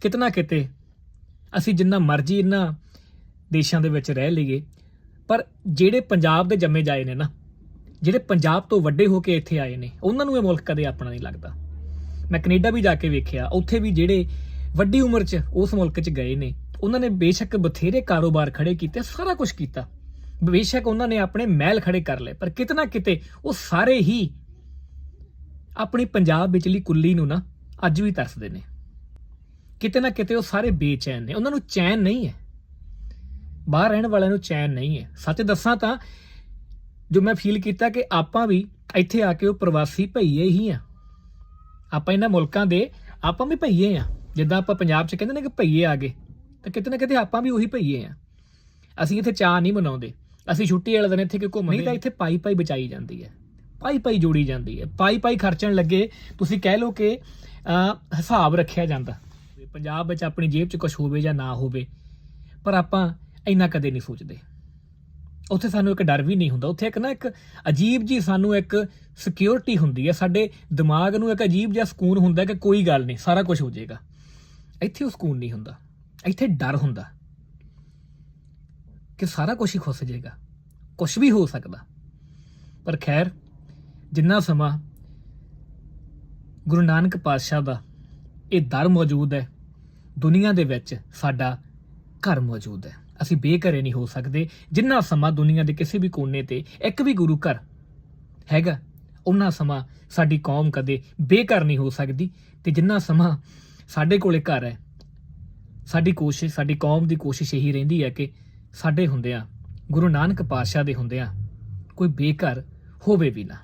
ਕਿਤਨਾ ਕਿਤੇ ਅਸੀਂ ਜਿੰਨਾ ਮਰਜ਼ੀ ਇਹਨਾਂ ਦੇਸ਼ਾਂ ਦੇ ਵਿੱਚ ਰਹਿ ਲਈਏ, ਪਰ ਜਿਹੜੇ ਪੰਜਾਬ ਦੇ ਜੰਮੇ ਜਾਏ ਨੇ ਨਾ, ਜਿਹੜੇ ਪੰਜਾਬ ਤੋਂ ਵੱਡੇ ਹੋ ਕੇ ਇੱਥੇ ਆਏ ਨੇ, ਉਹਨਾਂ ਨੂੰ ਇਹ ਮੁਲਕ ਕਦੇ ਆਪਣਾ ਨਹੀਂ ਲੱਗਦਾ। ਮੈਂ ਕੈਨੇਡਾ ਵੀ ਜਾ ਕੇ ਵੇਖਿਆ, ਉੱਥੇ ਵੀ ਜਿਹੜੇ ਵੱਡੀ ਉਮਰ 'ਚ ਉਸ ਮੁਲਕ 'ਚ ਗਏ ਨੇ, ਉਹਨਾਂ ਨੇ ਬੇਸ਼ੱਕ ਬਥੇਰੇ ਕਾਰੋਬਾਰ ਖੜੇ ਕੀਤੇ, ਸਾਰਾ ਕੁਝ ਕੀਤਾ। ਬੇਸ਼ੱਕ ਉਹਨਾਂ ਨੇ ਆਪਣੇ ਮਹਿਲ ਖੜੇ ਕਰ ਲਏ, ਪਰ ਕਿਤਨਾ ਕਿਤੇ ਉਹ ਸਾਰੇ ਹੀ ਆਪਣੀ ਪੰਜਾਬ ਵਿਚਲੀ ਕੁੱਲੀ ਨੂੰ ਨਾ ਅੱਜ ਵੀ ਤਰਸਦੇ ਨੇ। ਕਿਤੇ ਨਾ ਕਿਤੇ ਉਹ ਸਾਰੇ ਬੇਚੈਨ ਨੇ। ਉਹਨਾਂ ਨੂੰ ਚੈਨ ਨਹੀਂ ਹੈ। ਬਾਹਰ ਰਹਿਣ ਵਾਲਿਆਂ ਨੂੰ ਚੈਨ ਨਹੀਂ ਹੈ। ਸੱਚ ਦੱਸਾਂ ਤਾਂ ਜੋ ਮੈਂ ਫੀਲ ਕੀਤਾ ਕਿ ਆਪਾਂ ਵੀ ਇੱਥੇ ਆ ਕੇ ਉਹ ਪ੍ਰਵਾਸੀ ਭਈਏ ਹੀ ਆ। ਆਪਾਂ ਇਹਨਾਂ ਮੁਲਕਾਂ ਦੇ ਆਪਾਂ ਵੀ ਭਈਏ ਆ। ਜਿੱਦਾਂ ਆਪਾਂ ਪੰਜਾਬ 'ਚ ਕਹਿੰਦੇ ਨੇ ਕਿ ਭਈਏ ਆ ਗਏ ਤਾਂ ਕਿਤੇ ਨਾ ਕਿਤੇ ਆਪਾਂ ਵੀ ਉਹੀ ਭਈਏ ਆ। ਅਸੀਂ ਇੱਥੇ ਚਾਹ ਨਹੀਂ ਮਨਾਉਂਦੇ। ਅਸੀਂ ਛੁੱਟੀ ਵਾਲੇ ਦਿਨ ਇੱਥੇ ਕਿ ਘੁੰਮਦੇ ਨਹੀਂ ਤਾਂ ਇੱਥੇ ਪਾਈ ਪਾਈ ਬਚਾਈ ਜਾਂਦੀ ਹੈ। ਪਾਈ ਪਾਈ ਜੋੜੀ ਜਾਂਦੀ ਹੈ। ਪਾਈ ਪਾਈ ਖਰਚਣ ਲੱਗੇ ਤੁਸੀਂ ਕਹਿ ਲਓ ਕਿ ਹਿਸਾਬ ਰੱਖਿਆ ਜਾਂਦਾ। ਪੰਜਾਬ ਵਿੱਚ ਆਪਣੀ ਜੇਬ 'ਚ ਕੁਝ ਹੋਵੇ ਜਾਂ ਨਾ ਹੋਵੇ, ਪਰ ਆਪਾਂ ਇੰਨਾ ਕਦੇ ਨਹੀਂ ਸੋਚਦੇ। ਉੱਥੇ ਸਾਨੂੰ ਇੱਕ ਡਰ ਵੀ ਨਹੀਂ ਹੁੰਦਾ। ਉੱਥੇ ਇੱਕ ਨਾ ਇੱਕ ਅਜੀਬ ਜੀ ਸਾਨੂੰ ਇੱਕ ਸਿਕਿਉਰਿਟੀ ਹੁੰਦੀ ਹੈ। ਸਾਡੇ ਦਿਮਾਗ ਨੂੰ ਇੱਕ ਅਜੀਬ ਜਿਹਾ ਸਕੂਨ ਹੁੰਦਾ ਕਿ ਕੋਈ ਗੱਲ ਨਹੀਂ, ਸਾਰਾ ਕੁਝ ਹੋ ਜਾਏਗਾ। ਇੱਥੇ ਉਹ ਸਕੂਨ ਨਹੀਂ ਹੁੰਦਾ। ਇੱਥੇ ਡਰ ਹੁੰਦਾ ਕਿ ਸਾਰਾ ਕੁਝ ਹੀ ਖੁੱਸ ਜਾਏਗਾ। ਕੁਝ ਵੀ ਹੋ ਸਕਦਾ। ਪਰ ਖੈਰ, ਜਿੰਨਾ ਸਮਾਂ ਗੁਰੂ ਨਾਨਕ ਪਾਤਸ਼ਾਹ ਦਾ ਇਹ ਦਰ ਮੌਜੂਦ ਹੈ ਦੁਨੀਆ ਦੇ ਵਿੱਚ ਸਾਡਾ ਘਰ ਮੌਜੂਦ ਹੈ। ਅਸੀਂ ਬੇਘਰੇ ਨਹੀਂ ਹੋ ਸਕਦੇ। ਜਿੰਨਾ ਸਮਾਂ ਦੁਨੀਆ ਦੇ ਕਿਸੇ ਵੀ ਕੋਨੇ ਤੇ ਇੱਕ ਵੀ ਗੁਰੂ ਘਰ ਹੈਗਾ ਉਹਨਾਂ ਸਮਾਂ ਸਾਡੀ ਕੌਮ ਕਦੇ ਬੇਘਰ ਨਹੀਂ ਹੋ ਸਕਦੀ ਤੇ ਜਿੰਨਾ ਸਮਾਂ ਸਾਡੇ ਕੋਲੇ ਘਰ ਹੈ, ਸਾਡੀ ਕੋਸ਼ਿਸ਼, ਸਾਡੀ ਕੌਮ ਦੀ ਕੋਸ਼ਿਸ਼ ਇਹੀ ਰਹਿੰਦੀ ਹੈ ਕਿ ਸਾਡੇ ਹੁੰਦਿਆਂ, ਗੁਰੂ ਨਾਨਕ ਪਾਤਸ਼ਾਹ ਦੇ ਹੁੰਦਿਆਂ ਕੋਈ ਬੇਘਰ ਹੋਵੇ ਵੀ ਨਾ।